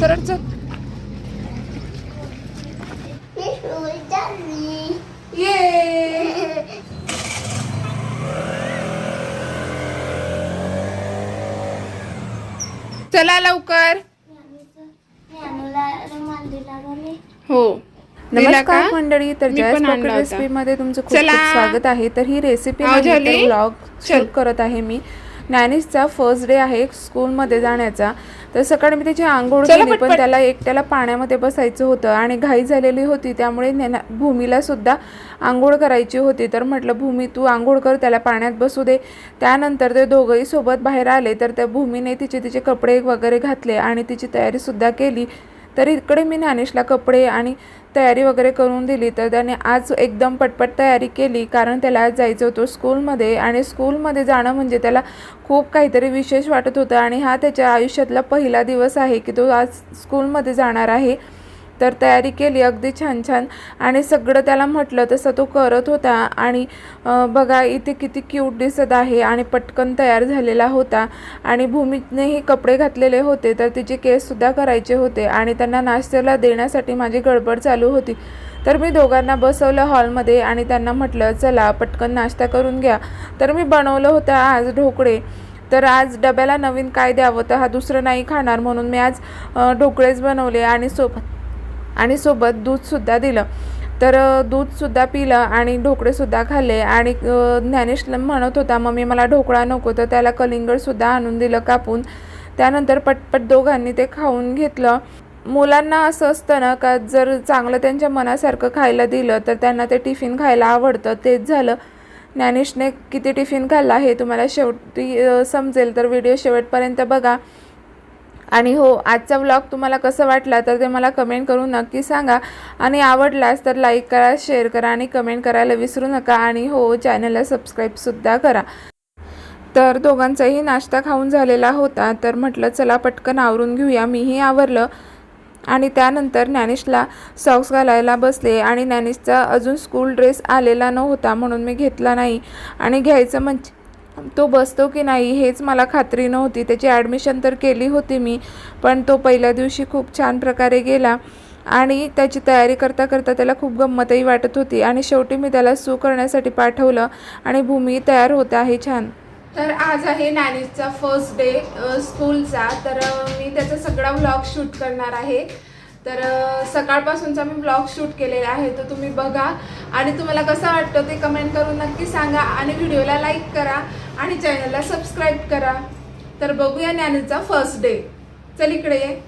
सरळ चल. ये. चला लवकर. हो. नमस्कार मंडळी तर जयस. रेसिपी मध्ये तुमचं खूप स्वागत आहे. तर ही रेसिपी? ब्लॉग करत आहे मी. नॅनिसचा फर्स्ट डे आहे स्कूलमध्ये जाण्याचा. तर सकाळी मी त्याची आंघोळ केली पण. त्याला एकट्याला पाण्यामध्ये बसायचं होतं आणि घाई झालेली होती त्यामुळे नॅना- भूमीला सुद्धा आंघोळ करायची होती. तर म्हटलं भूमी तू आंघोळ कर त्याला पाण्यात बसू दे. त्यानंतर ते दोघंही सोबत बाहेर आले तर त्या भूमीने तिचे तिचे कपडे वगैरे घातले आणि तिची तयारी सुद्धा केली. तर इकडे मी ज्ञानेशला कपडे आणि तयारी वगैरे करून दिली तर त्याने आज एकदम पटपट तयारी केली कारण त्याला आज जायचं होतं स्कूलमध्ये आणि स्कूलमध्ये जाणं म्हणजे त्याला खूप काहीतरी विशेष वाटत होतं आणि हा त्याच्या आयुष्यातला पहिला दिवस आहे की तो आज स्कूलमध्ये जाणार आहे. तर तयारी केली अगदी छान छान. आणि सगळं त्याला म्हटलं तसं तो करत होता आणि बघा इथे किती क्यूट दिसत आहे आणि पटकन तयार झालेला होता. आणि भूमीनेही कपडे घातलेले होते तर तिचे केससुद्धा करायचे होते आणि त्यांना नाश्त्याला देण्यासाठी माझी गडबड चालू होती. तर मी दोघांना बसवलं हॉलमध्ये आणि त्यांना म्हटलं चला पटकन नाश्ता करून घ्या. तर मी बनवलं होतं आज ढोकळे. तर आज डब्याला नवीन काय द्यावं? तर हा दुसरं नाही खाणार म्हणून मी आज ढोकळेच बनवले आणि सोबत आणि सोबत दूधसुद्धा दिलं. तर दूधसुद्धा पिलं आणि ढोकळेसुद्धा खाल्ले आणि ज्ञानेश म्हणत होता मम्मी मला ढोकळा नको. तर त्याला कलिंगडसुद्धा आणून दिलं कापून. त्यानंतर पटपट दोघांनी ते खाऊन घेतलं. मुलांना असं असतं ना का जर चांगलं त्यांच्या मनासारखं खायला दिलं तर त्यांना ते टिफिन खायला आवडतं. तेच झालं. ज्ञानेशने किती टिफिन खाल्ला हे तुम्हाला शेवटी समजेल तर व्हिडिओ शेवटपर्यंत बघा. आणि हो आजचा व्लॉग तुम्हाला कसं वाटला तर ते मला कमेंट करून नक्की सांगा. आणि आवडलास तर लाईक करा शेअर करा आणि कमेंट करायला विसरू नका. आणि हो चॅनलला सबस्क्राईबसुद्धा करा. तर दोघांचाही नाश्ता खाऊन झालेला होता. तर म्हटलं चला पटकन आवरून घेऊया. मीही आवरलं. आणि त्यानंतर ज्ञानेशला सॉक्स घालायला बसले. आणि ज्ञानेशचा अजून स्कूल ड्रेस आलेला नव्हता म्हणून मी घेतला नाही. आणि घ्यायचं म्हणजे तो बसतो की नाही हेच मला खात्री नव्हती. त्याची ॲडमिशन तर केली होती मी पण तो पहिल्या दिवशी खूप छान प्रकारे गेला आणि त्याची तयारी करता करता त्याला खूप गंमतही वाटत होती आणि शेवटी मी त्याला सू करण्यासाठी पाठवलं आणि भूमी तयार होत आहे छान. तर आज आहे नॅनीचा फर्स्ट डे स्कूलचा तर मी त्याचा सगळा व्लॉग शूट करणार आहे. तर सकाळपासूनचा मी ब्लॉग शूट केलेला आहे तो तुम्ही बघा. आणि तुम्हाला कसं वाटतं ते कमेंट करून नक्की सांगा. आणि व्हिडिओला लाईक करा आणि चॅनलला सबस्क्राईब करा. तर बघूया ज्ञानीचा फर्स्ट डे चल इकडे ये.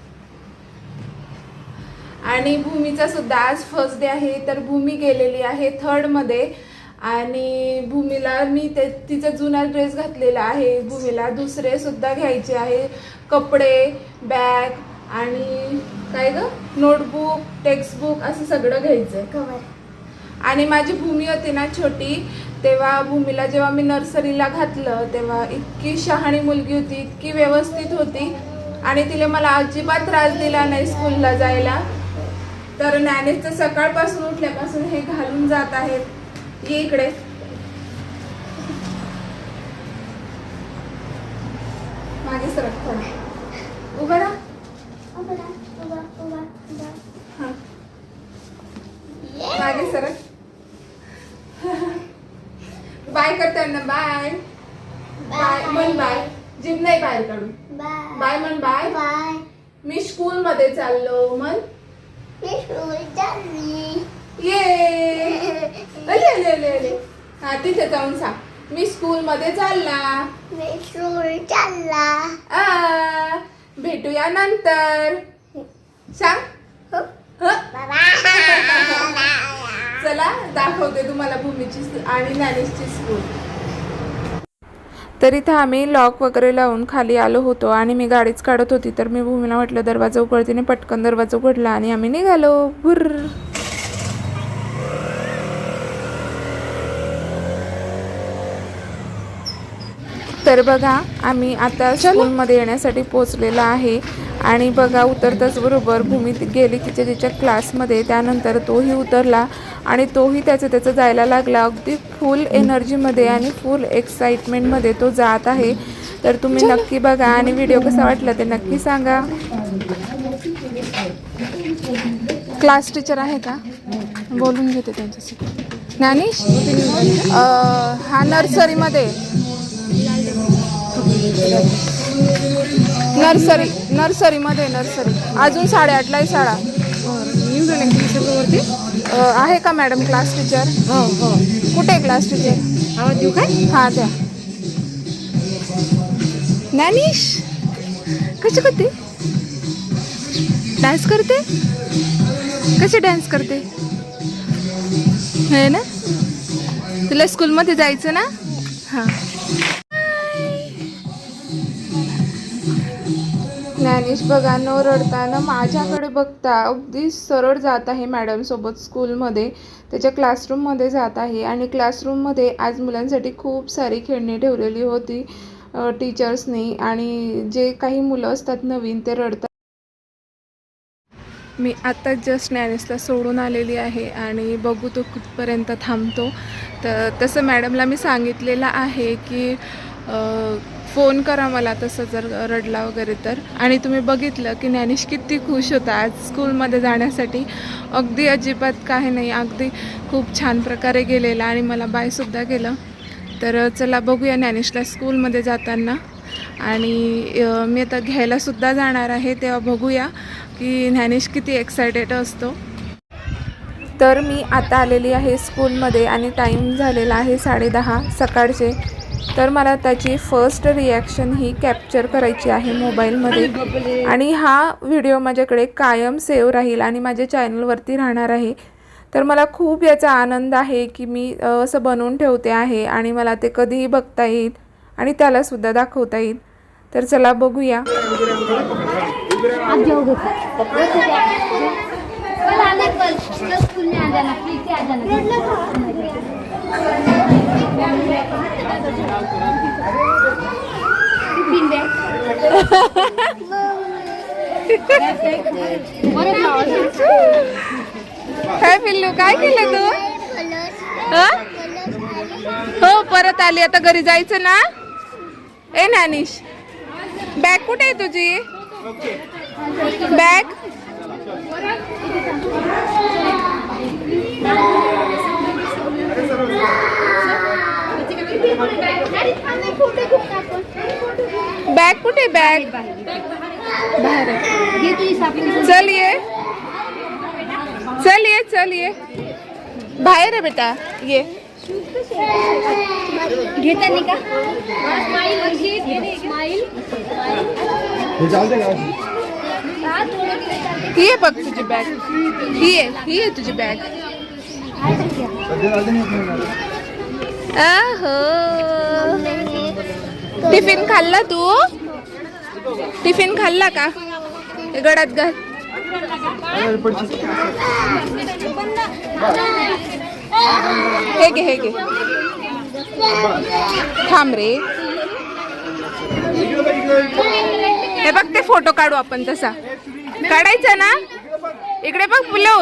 आणि भूमीचा सुद्धा आज फर्स्ट डे आहे तर भूमी गेलेली आहे थर्डमध्ये आणि भूमीला मी ते तिचा जुना ड्रेस घातलेला आहे. भूमीला दुसरे सुद्धा घ्यायचे आहे. कपडे बॅग आणि काय ग? नोटबुक टेक्स्टबुक असं सगळं घ्यायचं आहे आणि माझी भूमी होती ना छोटी तेव्हा भूमीला जेव्हा मी नर्सरीला घातलं तेव्हा इतकी शहाणी मुलगी होती इतकी व्यवस्थित होती. आणि तिला मला अजिबात त्रास दिला नाही स्कूलला जायला. तर ज्ञानेशचं सकाळपासून उठल्यापासून हे घालून जात आहेत ये इकडे. मागे सरक थोडं. उभं राहा. मागे सरक बाय करताना बाय. बाय म्हण बाय. जिम नाही बाहेर काढून. बाय. म्हण बाय. बाय. मी स्कूल मध्ये चाललो म्हण. मी स्कूल चालली. ये. अले अले अले अले. हा तिथे जाऊन सांग. मी स्कूल मध्ये चालला. मी स्कूल चालला. आ. भेटूया नंतर. सांग. ह? चला दाखवते तुम्हाला भूमीची आणि ज्ञानेशची स्कूल तर इथं आम्ही लॉक वगैरे लावून खाली आलो होतो आणि मी गाडीच काढत होती. तर मी भूमीला म्हटलं दरवाजा उघडतीने पटकन दरवाजा उघडला आणि आम्ही निघालो. बुर्र तर बघा आम्ही आता स्कूलमध्ये येण्यासाठी पोचलेलो आहे. आणि बघा उतरताच बरोबर भूमी ती गेली तिच्या तिच्या क्लासमध्ये त्यानंतर तोही उतरला. आणि तोही त्याचं त्याचं जायला लागला. अगदी फुल एनर्जीमध्ये आणि फुल एक्साइटमेंटमध्ये तो जात आहे. तर तुम्ही नक्की बघा आणि व्हिडिओ कसा वाटला ते नक्की सांगा. क्लास टीचर आहे का? बोलून घेते त्यांच्याशी. ज्ञानेश? हा नर्सरीमध्ये नर्सरी नर्सरीमध्ये नर्सरी. अजून साडेआठला आहे शाळा. अं, आहे का मॅडम क्लास टीचर? हो हो. कुठे आहे क्लास टीचर? आवाज देऊ काय? हा द्या. ज्ञानेश कशी करते डान्स करते? कसे डान्स करते? हे ना? तुला स्कूलमध्ये जायचं ना? हां. ज्ञानेश बघा न रडताना माझ्याकडे बघता अगदी सरळ जात आहे मॅडमसोबत स्कूलमध्ये त्याच्या क्लासरूममध्ये जात आहे आणि क्लासरूममध्ये आज मुलांसाठी खूप सारी खेळणी ठेवलेली होती टीचर्सनी आणि जे काही मुलं असतात नवीन ते रडतात. मी आत्ताच जस्ट ज्ञानेशला सोडून आलेली आहे आणि बघू तो कुठपर्यंत थांबतो. तर तसं मॅडमला मी सांगितलेलं आहे की फोन करा मला तसं जर रडला वगैरे तर. आणि तुम्ही बघितलं की ज्ञानेश किती खुश होता आज स्कूलमध्ये जाण्यासाठी. अगदी अजिबात काही नाही अगदी खूप छान प्रकारे गेलेला आणि मला बायसुद्धा केलं. तर चला बघूया ज्ञानेशला स्कूलमध्ये जाताना. आणि मी आता घ्यायलासुद्धा जाणार आहे तेव्हा बघूया की ज्ञानेश किती एक्सायटेड असतो. तर मी आता आलेली आहे स्कूलमध्ये आणि टाईम झालेला आहे साडेदहा सकाळचे. तर मला त्याची फर्स्ट रिॲक्शन ही कॅप्चर करायची आहे मोबाईलमध्ये आणि हा व्हिडिओ माझ्याकडे कायम सेव्ह राहील आणि माझ्या चॅनलवरती राहणार आहे. तर मला खूप याचा आनंद आहे की मी असं बनवून ठेवते आहे आणि मला ते कधीही बघता येईल आणि त्यालासुद्धा दाखवता येईल. तर चला बघूया. काय पिल्लू काय केलं तू हो परत आली. आता घरी जायचं ना? ए नानिश. बॅग कुठे आहे तुझी? बॅग? बॅग कुठे बॅग। बाहेर आहे. ये तो इस आपको चल ये। ये चल ये बाहेर बेटा ये घेता नहीं तुझी बॅग। आहे आहे तुझी बॅग। आहो। टिफ़िन खाल्ला तू? टिफिन खाल्ला का? हे गळ्यात घाल. हे घे हे घे. थांब रे. हे बघ ते फोटो काढू आपण तसा. काढायचा ना? इकडे बघ फुलो.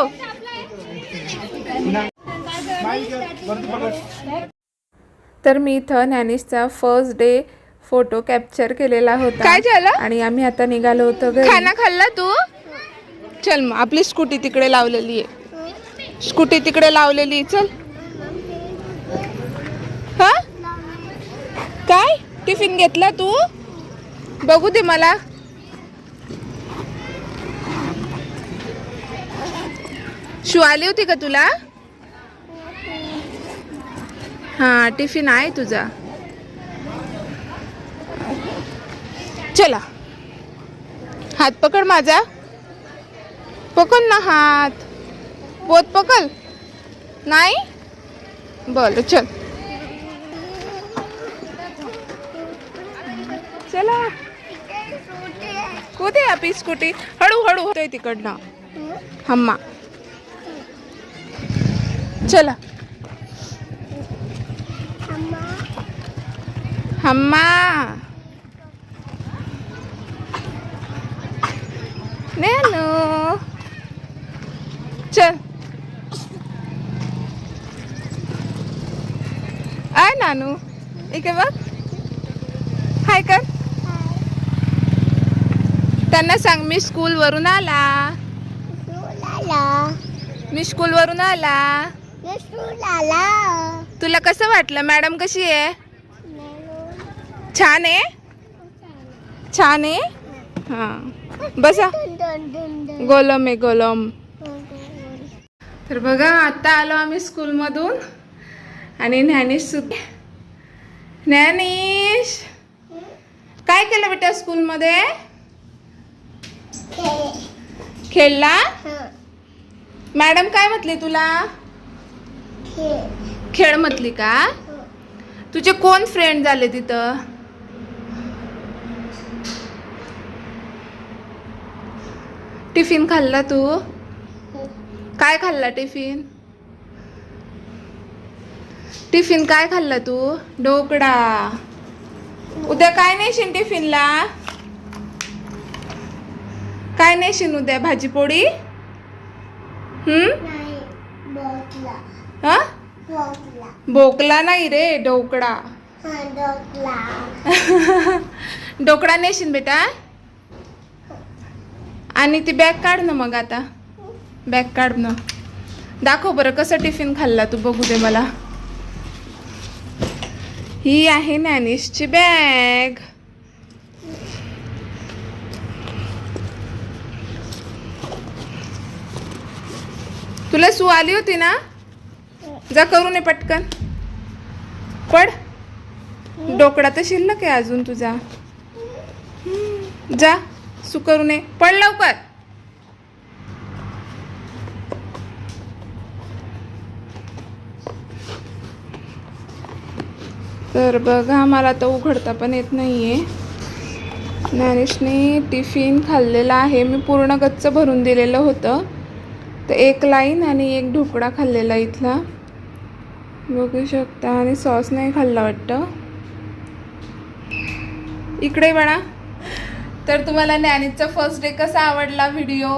तर मी इथं ज्ञानेशचा फर्स्ट डे फोटो कॅप्चर केलेला होता. काय झालं? आणि आम्ही आता निघालो होतो खाना खाल्ला तू? चल मग आपली स्कूटी तिकडे लावलेली आहे. स्कूटी तिकडे लावलेली आहे, चल. हा? काय? टिफिन घेतला तू? बघू दे मला. शू आली होती का तुला? हा टिफिन आहे तुझा. चला. हात पकड माझा. पकड ना हात. पोत पकड. नाही? बरं चल. चला. कुठे आपली स्कूटी? हळू हळू होतोय तिकडनं. हम्मा. चला. हम्मा. नैनो चल आय नानू इकडे बघ हाय कर सगळ्यांना सांग मी स्कूल वरून आला मी स्कूल वरून आला तुला कसं वाटलं मॅडम कशी आहे छान आहे छान आहे हां बसा गोलम आहे गोलम. तर बघा आता आलो आम्ही स्कूलमधून आणि ज्ञानेश सुद्धा ज्ञानेश काय केलं बेटा स्कूलमध्ये खेळ. खेळला. मॅडम काय म्हटली तुला खेळ. खेळ म्हटली का हं. तुझे कोण फ्रेंड झाले तिथं टिफिन खाल्ला तू? काय खाल्ला टिफिन? टिफिन काय खाल्ला तू? ढोकळा. उद्या काय नेशील टिफिनला? काय नेशील उद्या? भाजी पोळी हा? भोकला नाही रे ढोकळा. हा ढोकळा नेशील बेटा. आणि ती बॅग काढ ना मग आता. बॅग काढ ना. दाखव बरं कसं टिफिन खाल्ला तू बघू दे मला. ही आहे नॅनिशची बॅग तुला सू आली होती ना? जा करू नये पटकन. पड. डोकडा तर शिल्लक आहे अजून तुझा. जा. सू करू नये. पड लवकर. तर बघा मला तर उघडता पण येत नाही आहे ज्ञानेशने टिफिन खाल्लेला आहे. मी पूर्ण गच्च भरून दिलेलं होतं. तर एक लाईन आणि एक ढोकळा खाल्लेला इथला. बघू शकता. आणि सॉस नाही खाल्ला वाटतं. इकडे म्हणा तर तुम्हाला ज्ञानीचा फर्स्ट डे कसा आवडला व्हिडिओ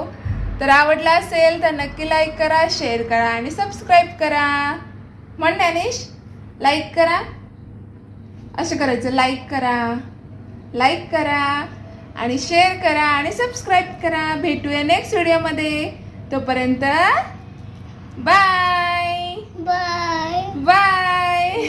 तर आवडला असेल तर नक्की लाईक करा शेअर करा आणि सबस्क्राईब करा. म्हण ज्ञानेश लाईक करा. असं करायचं लाईक करा. लाईक करा आणि शेअर करा आणि सबस्क्राईब करा. भेटूया नेक्स्ट व्हिडिओमध्ये तोपर्यंत बाय बाय बाय